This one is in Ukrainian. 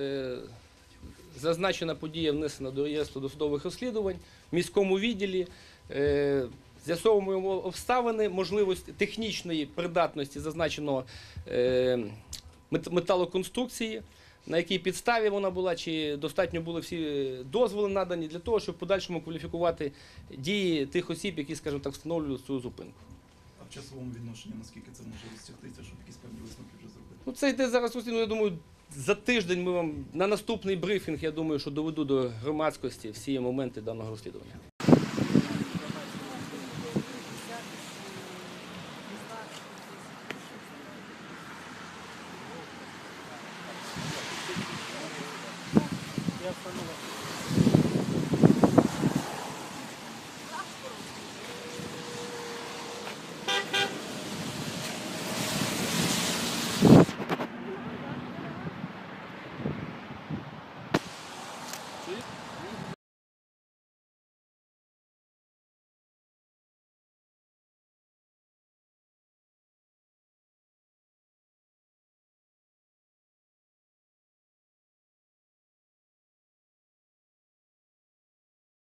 Е, Зазначена подія внесена до реєстру досудових розслідувань в міському відділі. Е, З'ясовуємо обставини, можливості технічної придатності зазначеного е, металоконструкції, на якій підставі вона була, чи достатньо були всі дозволи надані для того, щоб в подальшому кваліфікувати дії тих осіб, які, скажімо так, встановлюють цю зупинку. А в часовому відношенні наскільки це може розтягтися, щоб якісь певні висновки вже зробити? Ну, це йде зараз я думаю, за тиждень ми вам на наступний брифінг, я думаю, що доведу до громадськості всі моменти даного розслідування. Я встановив. partir.